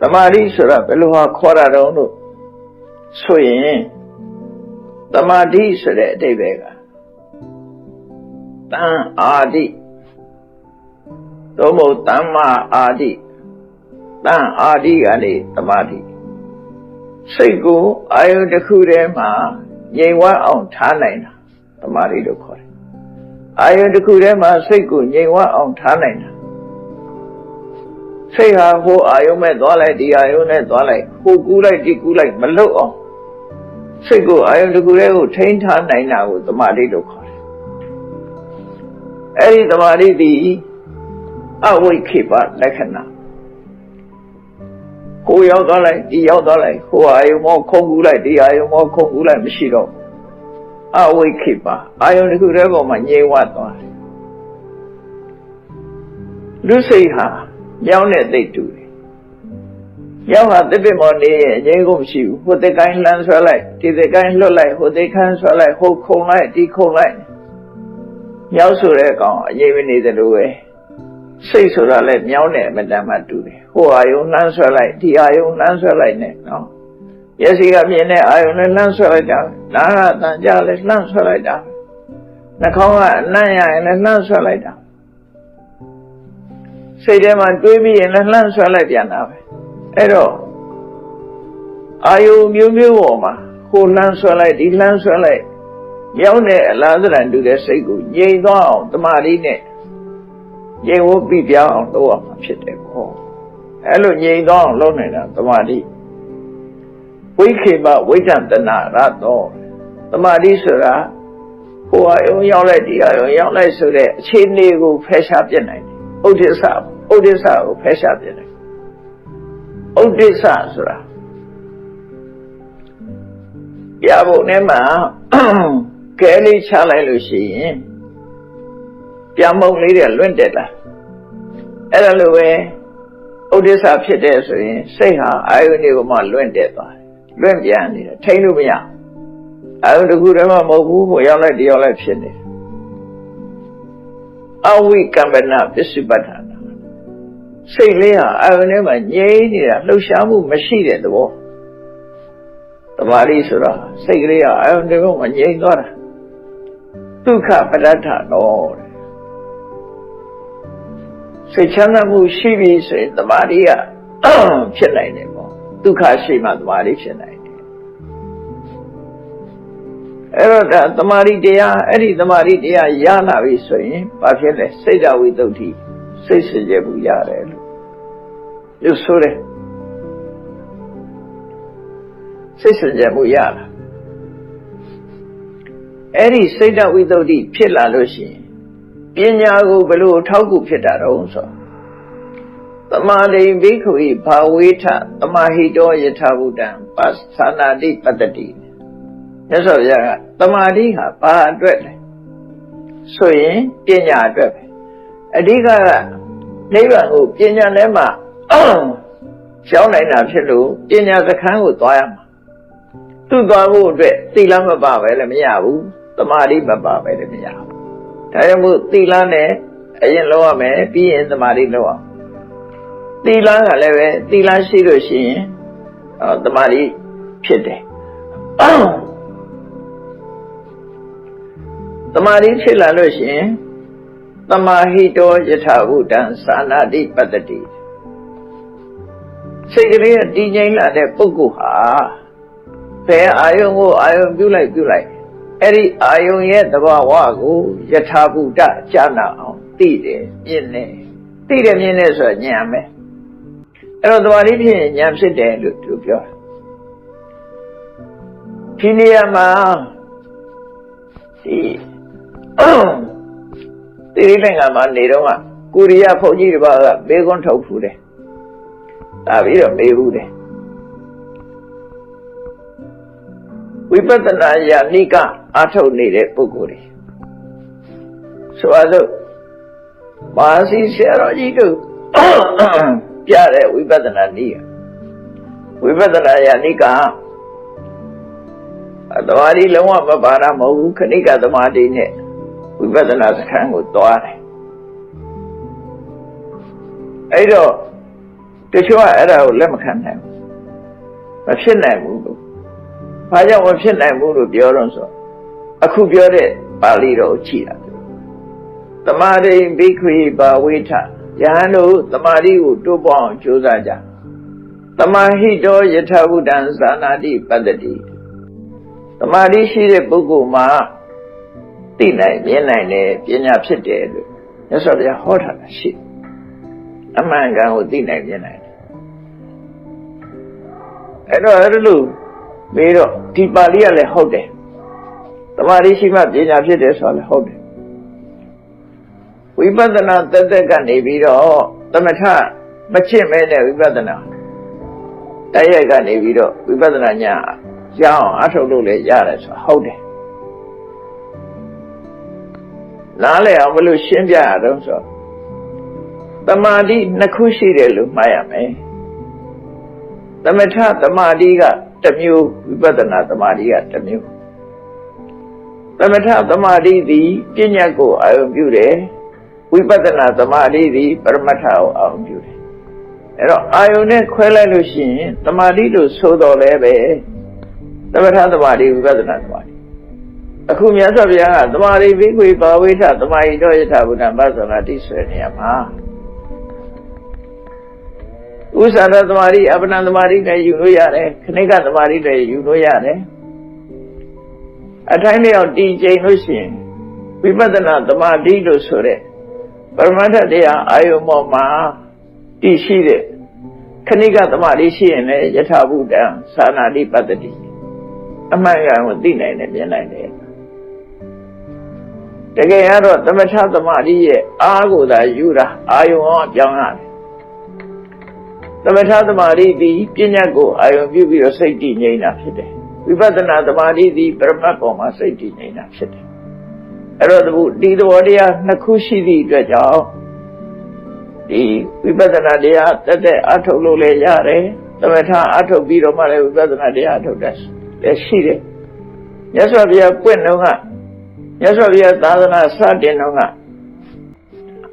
တမာတိဆိုတာဘယ်လိုဟာခေါ်တာတုံးလို့ဆိုရင်တမာတိဆိုတဲ့အတိပ္ပယ်ကတန်အာတိသို့မဟုတ်တမ္မာအာတိတန်အာတိကနေတမာတိစိတ်ကိုအာယုတစ်ခုတည်းမှာငြိမ်ဝအောင်ထားနိုင်တာတမာတိလို့ခေါ်တယ်အာယုတစ်ခုတည်းမှာစိတ်ကိုငြိမ်ဝအောင်ထားနိုင်တာ စိတ်ဟာဟိုအာယုမဲ့သွားလိုက်ဒီအာယုနဲ့သွားလိုက်ဟိုကူးလိုက်ဒီကူးလိုက်မလွတ်အောင်စိတ်ကိုအာယုတစ်ခုတည်းကိုထိန်းထားနိုင်တာကိုတမာတိလို့ခေါ်တယ်အဲ့ဒီတမာတိဒီအဝိခေပလက္ခဏာဟိုရောက်သွားလိုက်ဒီရောက်သွားလိုက်ဟိုအာယုမောခုံကူးလိုက်ဒီအာယုမောခုံကူးလိုက်မရှိတော့အဝိခေပအာယုတစ်ခုတည်းပေါ်မှာငြိမ်ဝသွားတယ်လူစိတ်ဟာ မြောင်းတဲ့သိတူတယ်။မြောင်းဟာတစ်ပစ်မော်နေရဲ့အငြိမ်းကုန်မရှိဘူး။ဟိုတစ်ကိုင်းလှမ်းဆွဲလိုက်ဒီတစ်ကိုင်းလွတ်လိုက်ဟိုတစ်ခန်းဆွဲလိုက်ဟိုခုံလိုက်ဒီခုံလိုက်မြောင်းဆိုတဲ့ကောင်အငြိမ်းမနေသလိုပဲစိတ်ဆိုတာလည်းမြောင်းတဲ့အမတန်မှတူတယ်။ဟိုအာယုံလှမ်းဆွဲလိုက်ဒီအာယုံလှမ်းဆွဲလိုက်နဲ့နော်။ရက်စီကမြင်တဲ့အာယုံနဲ့လှမ်းဆွဲလိုက်တာ။နားကတန်ကြလည်းလှမ်းဆွဲလိုက်တာ။နှာခေါင်းကအနံ့ရရင်လည်းလှမ်းဆွဲလိုက်တာ။ စိတ်ထဲမှာတွေးပြီးရင်လည်းလှမ်းဆွဲလိုက်ပြန်တာပဲအဲ့တော့အာယုမျိုးမျိုးပေါ်မှာကိုလှမ်းဆွဲလိုက်ဒီလှမ်းဆွဲလိုက်မြောင်းတဲ့အလားသဏ္ဍာန်တူတဲ့စိတ်ကိုငြိမ်သွားအောင်တမာရီနဲ့ငြိမ်ဝပြီးပြောင်းအောင်လုပ်ရမှာဖြစ်တယ်ခေါ်အဲ့လိုငြိမ်သွားအောင်လုပ်နေတာတမာရီဝိခေမဝိဒ္ဒတနာရတော့တမာရီဆိုတာဟိုအယုံရောက်လိုက်ဒီအယုံရောက်လိုက်ဆိုတဲ့အခြေအနေကိုဖယ်ရှားပြစ်နိုင်တယ် ဥဒိစ္စဥဒိစ္စကိုဖယ်ရှားပြတယ်ဥဒိစ္စဆိုတာပြဖို့နဲ့မှာကဲလေးချလိုက်လို့ရှိရင်ပြမုံလေးတွေလွင့်တက်လာအဲ့ဒါလိုပဲဥဒိစ္စဖြစ်တဲ့ဆိုရင်စိတ်ဟာအာယုန်တွေကိုမှလွင့်တက်သွားတယ်လွင့်ပြန်နေတယ်ထိန်းလို့မရအာယုန်တစ်ခုတည်းမှမဟုတ်ဘူးဟိုရောက်လိုက်တရောက်လိုက်ဖြစ်နေတယ် အဝိကမ္ပနာပစ္စုပ္ပတ္ထနာစိတ်လေးဟာအာရုံထဲမှာငြိမ့်နေတာလှုပ်ရှားမှုမရှိတဲ့သဘောတမာရီဆိုတာစိတ်ကလေးဟာအာရုံထဲမှာငြိမ့်သွားတာဒုက္ခပဋ္ဌာနောတဲ့စိတ်ချမ်းသာမှုရှိပြီဆိုရင်တမာရီကဖြစ်နိုင်တယ်ပေါ့ဒုက္ခရှိမှတမာရီဖြစ်နိုင် အဲ့တော့ဒါတမာရီတရားအဲ့ဒီတမာရီတရားရလာပြီဆိုရင်ဘာဖြစ်လဲစိတ်ဓာဝိတုဒ္ဓိစိတ်စကြယ်မှုရတယ်လို့ရုပ်ဆိုတယ်စိတ်စကြယ်မှုရလာအဲ့ဒီစိတ်ဓာဝိတုဒ္ဓိဖြစ်လာလို့ရှိရင်ပညာကိုဘယ်လိုထောက်ကူဖြစ်တာတော့ဆိုသမာဓိဘိက္ခုဤဘာဝေထသမာဟိတောယထာဘုဒ္ဓံပသနာတိပတ္တိ မြတ်စွာဘုရားကတမာတိဟာဘာအတွက်လဲဆိုရင်ပညာအတွက်ပဲအဓိကကနိဗ္ဗာန်ကိုပညာထဲမှာရှောင်းနိုင်တာဖြစ်လို့ပညာစခန်းကိုသွားရမှာသူ့သွားဖို့အတွက်သီလမပါပဲလည်းမရဘူးတမာတိမပါပဲလည်းမရဘူးဒါကြောင့်မို့သီလနဲ့အရင်လောက်ရမယ်ပြီးရင်တမာတိလောက်အောင်သီလကလည်းပဲသီလရှိလို့ရှိရင်တမာတိဖြစ်တယ် တမာတိဖြစ်လာလို့ရှိရင်တမာဟိတောယထာဘုဒ္ဓံသာနာတိပတ္တိစိတ်ကလေးကတည်ငြိမ်လာတဲ့ပုဂ္ဂိုလ်ဟာဘယ်အာယုံကိုအာယုံပြုလိုက်ပြုလိုက်အဲ့ဒီအာယုံရဲ့သဘာဝကိုယထာဘုဒ္ဓကြာနာအောင်သိတယ်မြင်တယ်သိတယ်မြင်တယ်ဆိုတော့ဉာဏ်ပဲအဲ့တော့သမာဓိဖြစ်ရင်ဉာဏ်ဖြစ်တယ်လို့သူပြောတယ်ဒီနေရာမှာဒီ တိရိလင်္ကာမှာနေတော့ကကိုရီးယားဘုန်းကြီးတစ်ပါးကဘေးကွန်းထုတ်ဖူးတယ်။ဒါပြီးတော့မေးဘူးတယ်။ဝိပဿနာယာနိကအာထုတ်နေတဲ့ပုဂ္ဂိုလ်တွေဆိုအပ်မာစီဆရာတော်ကြီးတို့ပြတဲ့ဝိပဿနာနည်းဝိပဿနာယာနိကအတဝါဒီလုံးဝမပါတာမဟုတ်ဘူးခဏိကသမာဓိနဲ့ ဝိပဿနာစခန်းကိုသွားတယ်အဲ့တော့တချို့ကအဲ့ဒါကိုလက်မခံနိုင်ဘူးမဖြစ်နိုင်ဘူးလို့ဘာကြောင့်မဖြစ်နိုင်ဘူးလို့ပြောတော့ဆိုအခုပြောတဲ့ပါဠိတော်ကိုကြည့်တာတမာရိဘိက္ခွေဘာဝိထယဟန်တို့တမာရိကိုတိုးပေါအောင်ကြိုးစားကြတမဟိတောယထဗုဒ္ဓံသာနာတိပတ္တိတမာရိရှိတဲ့ပုဂ္ဂိုလ်မှာ သိနိုင်မြင်နိုင်တဲ့ပညာဖြစ်တယ်လို့မြတ်စွာဘုရားဟောထားတာရှိအမှန်ကန်ကိုသိနိုင်မြင်နိုင်တယ်အဲ့တော့အဲ့လိုပြီးတော့ဒီပါဠိကလည်းဟုတ်တယ်တမာရိရှိမှပညာဖြစ်တယ်ဆိုလည်းဟုတ်တယ်ဝိပဿနာတက်တက်ကနေပြီးတော့သမထမချင့်မဲနဲ့ဝိပဿနာတိုက်ရိုက်ကနေပြီးတော့ဝိပဿနာညာရအောင်အထုတ်လို့လည်းရတယ်ဆိုဟုတ်တယ် နားလည်အောင်ဘယ်လိုရှင်းပြရတော့ဆိုတမာတိနှစ်ခုရှိတယ်လို့မှားရမယ်သမထတမာတိကတစ်မျိုးဝိပဿနာတမာတိကတစ်မျိုးသမထတမာတိသည်ပညာကိုအာရုံပြုတယ်ဝိပဿနာသမာဓိသည်ပရမတ္ထကိုအာရုံပြုတယ်အဲ့တော့အာယုန်နဲ့ခွဲလိုက်လို့ရှိရင်သမာဓိလို့ဆိုတော်လဲပဲသမထသမာဓိဝိပဿနာသမာဓိ အခုမြတ်စွာဘုရားကသမာဓိဘိက္ခွေဘာဝိထသမာဟိတောယထဘုဒ္ဓံဘာသနာတိဆွေနေရမှာဥစ္စာရသမာဓိအပ္ပနသမာဓိနဲ့ယူလို့ရတယ်ခဏိကသမာဓိနဲ့ယူလို့ရတယ်အထိုင်းလျောက်တည်ကျိန်လို့ရှိရင်ဝိပဿနာသမာဓိလို့ဆိုတဲ့ပရမတ္ထတရားအာယုံပေါ်မှာတည်ရှိတဲ့ခဏိကသမာဓိရှိရင်လည်းယထာဘုဒ္ဓံသာနာတိပတ္တိအမှန်ကန်ကိုသိနိုင်တယ်မြင်နိုင်တယ် တကယ်ကတော့သမထသမာဓိရဲ့အားကိုသာယူတာအာယုံအောင်ပြောင်းရတယ်သမထသမာဓိသည်ပညာကိုအာယုံပြုပြီးတော့စိတ်တည်ငြိမ်တာဖြစ်တယ်ဝိပဿနာသမာဓိသည်ပရမတ်ပေါ်မှာစိတ်တည်ငြိမ်တာဖြစ်တယ်အဲ့တော့ဒီသဘောတရားနှစ်ခုရှိသည့်အတွက်ကြောင့်ဒီဝိပဿနာတရားတက်တက်အထုတ်လို့လည်းရတယ်သမထအထုတ်ပြီးတော့မှလည်းဝိပဿနာတရားအထုတ်တတ်လည်းရှိတယ်မြတ်စွာဘုရားပွင့်တော့က မြတ်စွာဘုရားသာသနာစတင်တော့က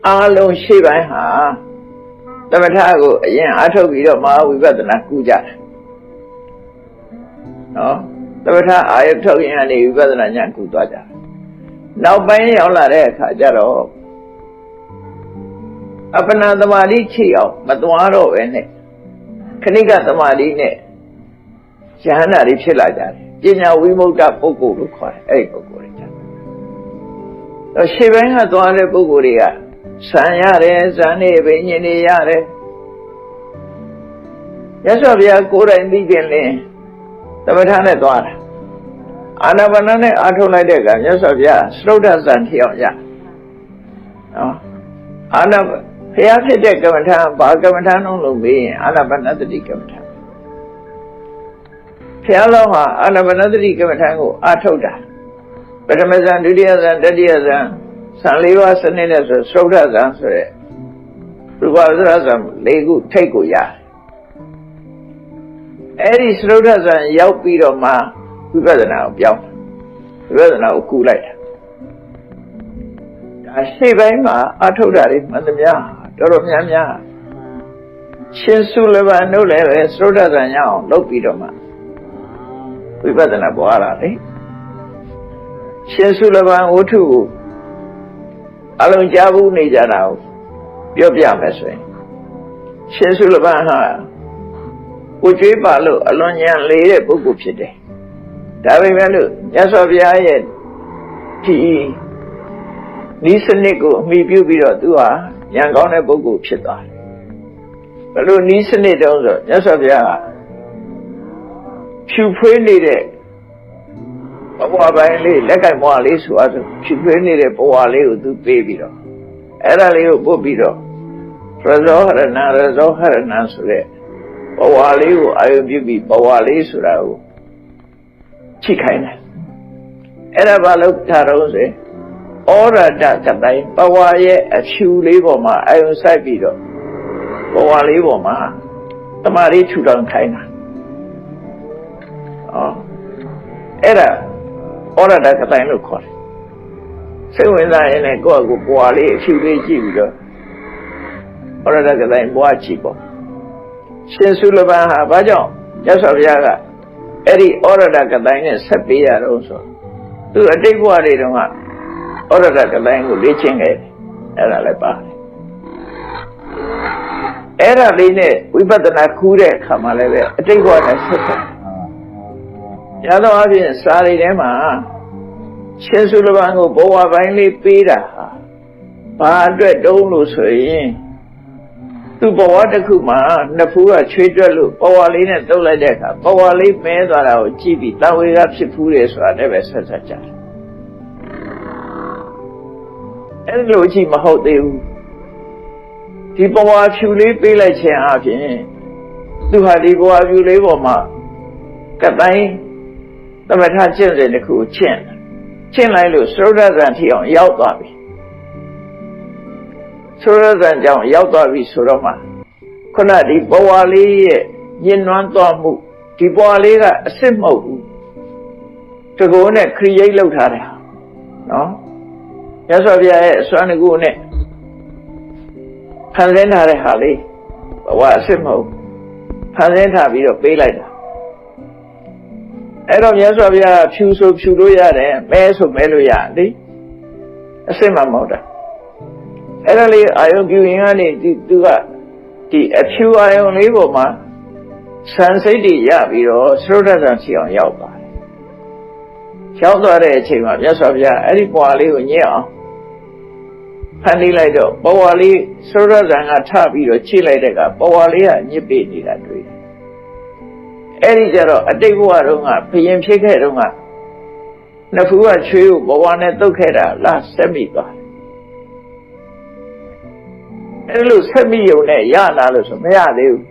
အားလုံးရှိပိုင်းဟာသမထကိုအရင်အထုတ်ပြီးတော့မဟာဝိပဿနာကုကြတယ်နော်သမထအာယထုတ်ရင်ကနေဝိပဿနာညာကုသွားကြတယ်နောက်ပိုင်းရောက်လာတဲ့အခါကျတော့အပ္ပနာသမာဓိချီအောင်မသွားတော့ပဲနဲ့ခဏိကသမာဓိနဲ့ယဟန္တာတွေဖြစ်လာကြတယ်ပညာဝိမု ക്ത ပုဂ္ဂိုလ်လို့ခေါ်တယ်အဲ့ဒီပုဂ္ဂိုလ်တွေကြတယ်တော့ ရှေ့ပိုင်းကသွားတဲ့ပုဂ္ဂိုလ်တွေကဆံရတယ်ဇန်နေဘိညာဉ်တွေရတယ်ရသော်ဗျာကိုယ်တိုင်သိခြင်းလင်းသမထနဲ့သွားတာအာနာပါနနဲ့အာထုတ်လိုက်တဲ့ကမြတ်စွာဘုရားသရုတ်ဒဇံထီအောင်ရနော်အာနာဘုရားဖြစ်တဲ့ကမ္မထာဘာကမ္မထာလုံးလို့မေးရင်အာနာပါနသတိကမ္မထာဘုရားလုံးဟာအာနာပါနသတိကမ္မထာကိုအာထုတ်တာ ပထမဇန်ဒုတိယဇန်တတိယဇန်ဇန်လေးပါးစနစ်နဲ့ဆိုသရုတ်ဒဇံဆိုတဲ့ရူပသရဇံလေးခုထိတ်ကိုရတယ်အဲ့ဒီသရုတ်ဒဇံရောက်ပြီးတော့မှဝိပဿနာကိုပြောင်းဝိပဿနာကိုကူလိုက်တာဒါရှေ့ပိုင်းမှာအထုတ်တာတွေမှန်သမျှတော်တော်များများရှင်စုလဘန်တို့လည်းပဲသရုတ်ဒဇံရအောင်လုပ်ပြီးတော့မှဝိပဿနာပွားလာလေ ရှင်စုလဘန်ဝတ္ထုကိုအလုံးကြားဘူးနေကြတာကိုပြောပြမယ်ဆိုရင်ရှင်စုလဘန်ဟာကိုကျွေးပါလို့အလွန်ညံလေးတဲ့ပုဂ္ဂိုလ်ဖြစ်တယ်ဒါပေမဲ့လို့မြတ်စွာဘုရားရဲ့ဒီဤစနစ်ကိုအမိပြုပြီးတော့သူဟာဉာဏ်ကောင်းတဲ့ပုဂ္ဂိုလ်ဖြစ်သွားတယ်ဘယ်လိုဤစနစ်တုံးဆိုမြတ်စွာဘုရားကဖြူဖွေးနေတဲ့ ဘဝပိုင်းလေးလက်ကင်ဘဝလေးဆိုအပ်ဖြူဖွေးနေတဲ့ဘဝလေးကိုသူပေးပြီးတော့အဲ့ဒါလေးကိုပို့ပြီးတော့ရဇောဟရဏရဇောဟရဏဆိုတဲ့ဘဝလေးကိုအာယုပြုပြီးဘဝလေးဆိုတာကိုချိခိုင်းတယ်အဲ့ဒါဘာလို့ထားတော့ဆိုဩရဒကတိုင်းဘဝရဲ့အဖြူလေးပေါ်မှာအာယုစိုက်ပြီးတော့ဘဝလေးပေါ်မှာတမာရီထူထောင်ခိုင်းတာဩအဲ့ဒါ ဩရဒကတိုင်းလို့ခေါ်တယ်စိတ်ဝင်စားရင်လည်းကိုယ့်အကူဘဝလေးအဖြူလေးကြည့်ပြီးတော့ဩရဒကတိုင်းဘဝကြည့်ပေါ့ရှင်စုလပန်ဟာဘာကြောင့်ရသော်ဘုရားကအဲ့ဒီဩရဒကတိုင်းနဲ့ဆက်ပေးရတော့ဆိုသူအတိတ်ဘဝတွေတုန်းကဩရဒကတိုင်းကိုလေ့ကျင့်ခဲ့တယ်အဲ့ဒါလည်းပါတယ်အဲ့ဒါလေးနဲ့ဝိပဿနာခူးတဲ့အခါမှာလည်းပဲအတိတ်ဘဝနဲ့ဆက်ဆက် ရသောအပြင်စာရီထဲမှာရှင်စုလပန်ကိုဘဝပိုင်းလေးပေးတာဟာဘာအတွက်တုံးလို့ဆိုရင်သူ့ဘဝတစ်ခုမှာနှစ်ဖူးကချွေးတွက်လို့ဘဝလေးနဲ့တုပ်လိုက်တဲ့အခါဘဝလေးမဲသွားတာကိုကြည့်ပြီးတဝေကဖြစ်ဖူးတယ်ဆိုတာလည်းပဲဆက်ဆက်ကြတယ်အဲ့လိုကြည့်မဟုတ်သေးဘူးဒီဘဝဖြူလေးပေးလိုက်ခြင်းအပြင်သူဟာဒီဘဝဖြူလေးပေါ်မှာကတိုင်း သမထကျင့်စဉ်တစ်ခုကျင့်ကျင့်လိုက်လို့သုဒ္ဓဇံထီအောင်ရောက်သွားပြီသုဒ္ဓဇံကြောင့်ရောက်သွားပြီဆိုတော့မှခုနဒီဘဝလေးရဲ့ညင်နွမ်းသွားမှုဒီဘဝလေးကအစ်စ်မဟုတ်ဘူးတကောနဲ့ create လုပ်ထားတယ်နော်ရသော်ဗျာရဲ့အစွမ်းတကူနဲ့ဖန်ဆင်းထားတဲ့ဟာလေးဘဝအစ်စ်မဟုတ်ဖန်ဆင်းထားပြီးတော့ပေးလိုက်တာ အဲ့တော့မြတ်စွာဘုရားဖြူဆိုဖြူလို့ရတယ်မဲဆိုမဲလို့ရတယ်အစ်စ်မှမဟုတ်တာအဲ့ဒါလေးအာယုပြုရင်ကနေဒီသူကဒီအဖြူအာယုလေးပေါ်မှာဆန်စိတ်တွေရပြီးတော့သရုဒ္ဓဆံစီအောင်ရောက်ပါတယ်ရောက်သွားတဲ့အချိန်မှာမြတ်စွာဘုရားအဲ့ဒီပွာလေးကိုညစ်အောင်ဖန်တီးလိုက်တော့ဘဝလေးသရုဒ္ဓဆံကထပြီးတော့ချိလိုက်တဲ့ကဘဝလေးကညစ်ပေနေတာတွေ့တယ် အဲ့ဒီကြတော့အတိတ်ဘဝတုန်းကဘယင်ဖြစ်ခဲ့တုန်းကနှစ်ဖူးကချွေးကိုဘဝနဲ့တုတ်ခဲ့တာလားဆက်မိသွားအဲ့လိုဆက်မိုံနဲ့ရလာလို့ဆိုမရသေးဘူး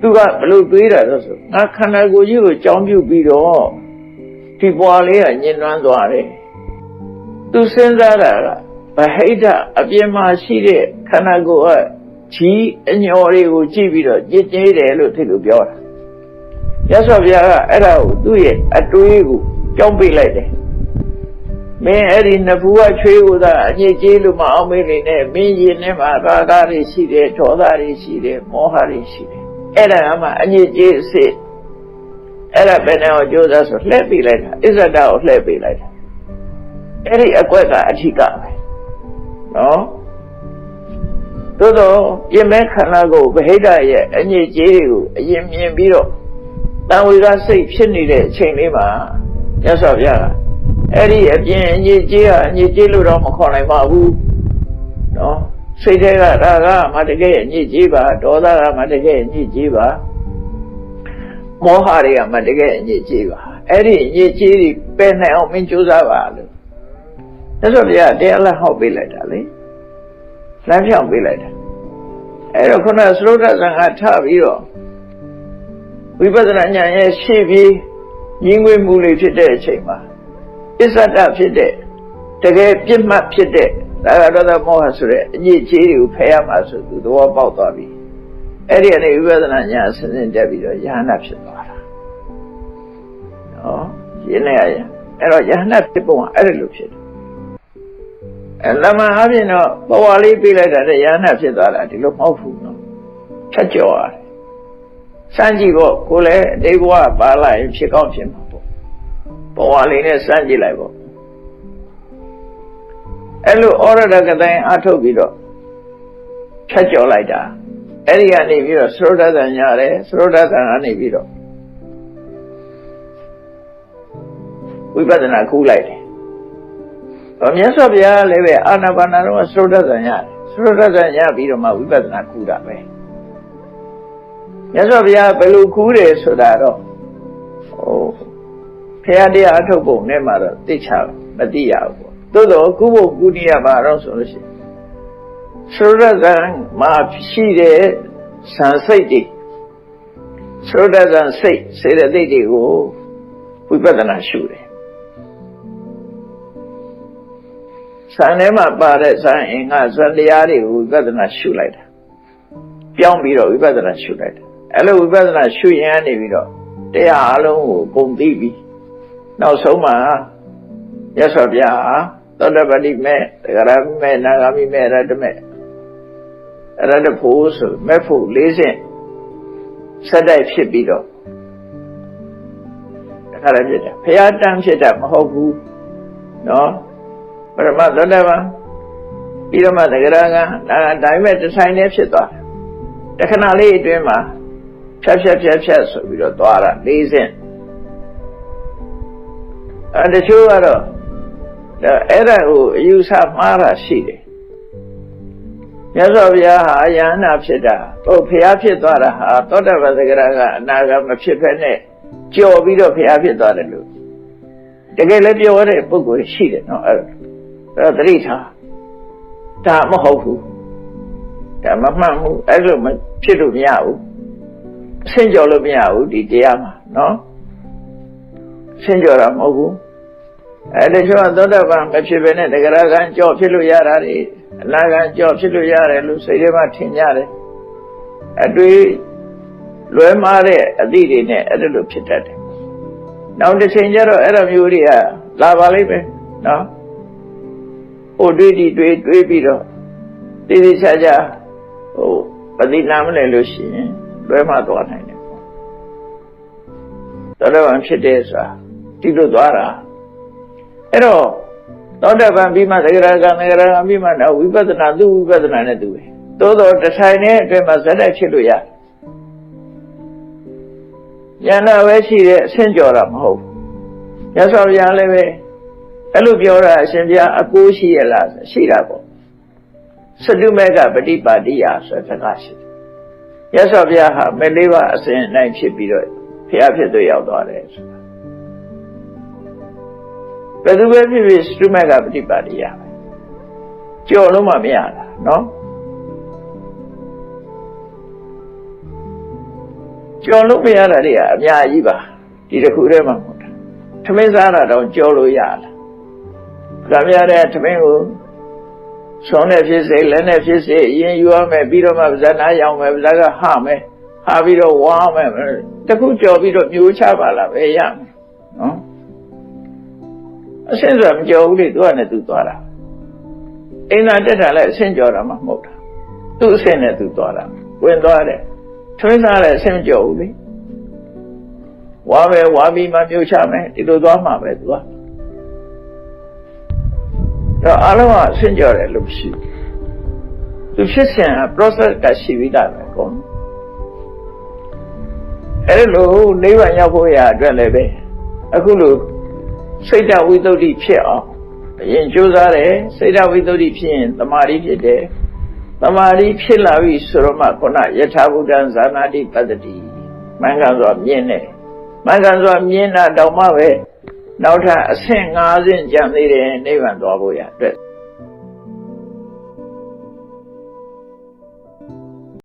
သူကဘလို့တွေးတာတော့ဆိုငါခန္ဓာကိုယ်ကြီးကိုကြောင်းပြုတ်ပြီးတော့ဒီဘဝလေးကညှဉ်းနှွမ်းသွားတယ်သူစဉ်းစားတာကဗဟိတအပြင်မှာရှိတဲ့ခန္ဓာကိုယ်ကကြီးအညော်တွေကိုကြည့်ပြီးတော့ကြည်ကြည်တယ်လို့သိလို့ပြောတာ ရသော်ဘုရားကအဲ့ဒါကိုသူ့ရဲ့အတွေးကိုကြောင်းပိတ်လိုက်တယ်မင်းအဲ့ဒီနဘူးကချွေးကိုသာအညစ်ကြေးလို့မအောင်မေးနေနဲ့မင်းရင်ထဲမှာရာဂတွေရှိတယ်ဒေါသတွေရှိတယ်မောဟတွေရှိတယ်အဲ့ဒါကမှအညစ်ကြေးအစစ်အဲ့ဒါဘယ်နဲ့ကိုကြိုးစားဆိုလှည့်ပေးလိုက်တာအစ္ဆဒကိုလှည့်ပေးလိုက်တာအဲ့ဒီအကွက်ကအထီးကပဲနော်သို့တော့ပြင်မဲ့ခန္ဓာကိုဗဟိတရဲ့အညစ်ကြေးတွေကိုအရင်မြင်ပြီးတော့ တန်ဝေကစိတ်ဖြစ်နေတဲ့အချိန်လေးမှာမြတ်စွာဘုရားကအဲ့ဒီအပြင်အညစ်ကြေးကအညစ်ကြေးလို့တော့မခေါ်နိုင်ပါဘူးနော်စိတ်ထဲကဒါကမှတကယ်အညစ်ကြေးပါဒေါသကမှတကယ်အညစ်ကြေးပါမောဟတွေကမှတကယ်အညစ်ကြေးပါအဲ့ဒီအညစ်ကြေးတွေပယ်နိုင်အောင်မင်းကြိုးစားပါလို့မြတ်စွာဘုရားတရားလက်ဟောက်ပေးလိုက်တာလေလမ်းဖြောင်းပေးလိုက်တာအဲ့တော့ခုနသရုတ်တသံဃာထပြီးတော့ ဝိပဿနာဉာဏ်ရဲ့ရှေ့ပြေးရင်းငွေမှုလေးဖြစ်တဲ့အချိန်မှာအစ္ဆဒဖြစ်တဲ့တကယ်ပြစ်မှတ်ဖြစ်တဲ့ဒါကတော့သမောဟဆိုတဲ့အညစ်အကြေးတွေကိုဖယ်ရမှာဆိုသူသဘောပေါက်သွားပြီအဲ့ဒီအနေဝိပဿနာဉာဏ်ဆင်းဆင်းတက်ပြီးတော့ယ ahanan ဖြစ်သွားတာနော်ရင်းနေရရင်အဲ့တော့ယ ahanan ဖြစ်ပုံကအဲ့ဒီလိုဖြစ်တယ်အဲလမန်အပြင်တော့ဘဝလေးပြေးလိုက်တာတဲ့ယ ahanan ဖြစ်သွားတာဒီလိုမဟုတ်ဘူးနော်ဖြတ်ကျော်ရတယ် စမ်းကြည့်ဖို့ကိုလည်းအတိတ်ဘဝပါလာရင်ဖြစ်ကောင်းဖြစ်မှာပေါ့ဘဝလေးနဲ့စမ်းကြည့်လိုက်ပေါ့အဲ့လိုဩရဒကတိုင်းအထုတ်ပြီးတော့ဖြတ်ကျော်လိုက်တာအဲ့ဒီကနေပြီးတော့သရုဒ္ဓသံရတယ်သရုဒ္ဓသံကနေပြီးတော့ဝိပဿနာခူးလိုက်တယ်။ဗမြတ်စွာဘုရားလည်းပဲအာနာပါနာတော့သရုဒ္ဓသံရတယ်သရုဒ္ဓသံရပြီးတော့မှဝိပဿနာခူးတာပဲ။ မြတ်စွာဘုရားဘယ်လိုခူးတယ်ဆိုတာတော့ဟိုဖရာတရားအထုတ်ပုံနဲ့မှတော့သိချမသိရဘူးပေါ့။သို့တော့ကုဖို့ကုတိယဘာတော့ဆိုလို့ရှိရင်သုရဇံမှာရှိတဲ့ဆံစိတ်တွေသုရဇံစိတ်စေတသိက်တွေကိုဝိပဿနာရှုတယ်ဆံထဲမှာပါတဲ့ဆံအင်္ဂဇန်တရားတွေကိုဝိပဿနာရှုလိုက်တာပြောင်းပြီးတော့ဝိပဿနာရှုလိုက်တယ် အဲ့လိုဝိပဿနာရှုရင်ကနေပြီးတော့တရားအလုံးကိုပုံသိပြီးနောက်ဆုံးမှာရသော်ပြာသောတပတိမေတဂရမေနာဂာမိမေရတမေရတဖို့ဆိုမဲ့ဖို့၄ဆင့်ဆက်တိုက်ဖြစ်ပြီးတော့တခါလည်းဖြစ်တယ်ဖရာတန်းဖြစ်တာမဟုတ်ဘူးနော်ပရမသောတပန်ပြီးတော့မှသဂရကဒါဒါပေမဲ့ဒီဆိုင်နဲ့ဖြစ်သွားတယ်တခဏလေးအတွင်းမှာ ဖြတ်ဖြတ်ဖြတ်ဖြတ်ဆိုပြီးတော့သွားတာ၄ဆင့်အဲတချို့ကတော့အဲ့ဒါကိုအယူဆမှားတာရှိတယ်မြတ်စွာဘုရားဟာအယန္နာဖြစ်တာဟုတ်ဖျားဖြစ်သွားတာဟာသောတပန်သဂရကအနာဂတ်မဖြစ်ဖက်နဲ့ကြော်ပြီးတော့ဖျားဖြစ်သွားတယ်လို့တကယ်လည်းပြောရတဲ့ပုဂ္ဂိုလ်ရှိတယ်နော်အဲ့ဒါသတိထားဒါမဟုတ်ဘူးဒါမမှန်ဘူးအဲ့လိုမဖြစ်လို့မရဘူးအ ဆင့်ကျော်လို့မရဘူးဒီတရားမှာနော်ဆင့်ကျော်တာမဟုတ်ဘူးအဲ့ဒါကျော်သောတပန်မဖြစ်ဘဲနဲ့တဂရကံကြော်ဖြစ်လို့ရတာတွေအနာဂံကြော်ဖြစ်လို့ရတယ်လို့စိတ်ထဲမှာထင်ကြတယ်အတွေ့လွဲမားတဲ့အသည့်တွေနဲ့အဲ့ဒါလိုဖြစ်တတ်တယ်နောက်တစ်ချိန်ကျတော့အဲ့လိုမျိုးတွေကလာပါလိမ့်မယ်နော်ဟိုတွေးဒီတွေးတွေးပြီးတော့တည်တည်ချာချာဟိုပฏิနာမလဲလို့ရှိရင် လွဲမှားသွားနိုင်တယ်ပေါ့တော်တော်ဖြစ်တယ်ဆိုတာတိလို့သွားတာအဲ့တော့သောတပန်ပြီးမှသဂရကံသဂရကံပြီးမှတော့ဝိပဿနာသူဝိပဿနာနဲ့သူပဲသို့တော့တထိုင်နဲ့အတွင်းမှာဇက်တိုက်ဖြစ်လို့ရတယ်ဉာဏ်ပဲရှိတဲ့အဆင့်ကျော်တာမဟုတ်ဘူးမြတ်စွာဘုရားလည်းပဲအဲ့လိုပြောတာအရှင်ဘုရားအကိုးရှိရလားရှိတာပေါ့စတုမေကပฏิပါတိယဆိုတဲ့စကားရှိတယ် မြတ်စွာဘုရားဟာမေလေးပါအစဉ်အတိုင်းဖြစ်ပြီးတော့ဘုရားဖြစ်သူရောက်သွားတယ်ဆိုတာဘယ်သူပဲဖြစ်ဖြစ်စတုမေကပฏิပါတိယပဲကြော်လို့မှမရတာနော်ကြော်လို့မရတာတွေကအများကြီးပါဒီတစ်ခုတည်းမှမဟုတ်တာထမင်းစားတာတော့ကြော်လို့ရလားခမရတဲ့ထမင်းကို ဆုံးတဲ့ဖြစ်စေလက်နဲ့ဖြစ်စေအရင်ယူရမယ်ပြီးတော့မှဗဇနာရောင်မယ်ဗဇကဟမယ်ဟာပြီးတော့ဝါမယ်တခုကြော်ပြီးတော့မျိုးချပါလားပဲရမယ်နော်အရှင်းဆိုတာမကြော်ဘူးလေသူကနဲ့သူသွားတာအိမ်သာတက်တာလည်းအရှင်းကြော်တာမှမဟုတ်တာသူ့အရှင်းနဲ့သူသွားတာဝင်သွားတယ်ထွင်းသားလည်းအရှင်းကြော်ဘူးလေဝါပဲဝါပြီးမှမျိုးချမယ်ဒီလိုသွားမှာပဲသူက တော့အလုံးကဆင့်ကြော်တယ်လို့ရှိသူဖြစ်စဉ် process ကရှိပြီးသားပဲကောအဲ့လိုနိဗ္ဗာန်ရောက်ဖို့ရအတွက်လည်းပဲအခုလိုစိတ်တဝိသုဒ္ဓိဖြစ်အောင်အရင်ကြိုးစားတယ်စိတ်တဝိသုဒ္ဓိဖြစ်ရင်တမာတိဖြစ်တယ်တမာတိဖြစ်လာပြီဆိုတော့မှခုနယထာဘုဒ္ဓံဇာနာတိပတ္တိမင်္ဂန်စွာမြင်တယ်မင်္ဂန်စွာမြင်တာတောင်မှပဲ နောက်ထပ်အဆင့်၅ဆင့်ကြံသေးတယ်နိဗ္ဗာန်သွားဖို့ရအတွက်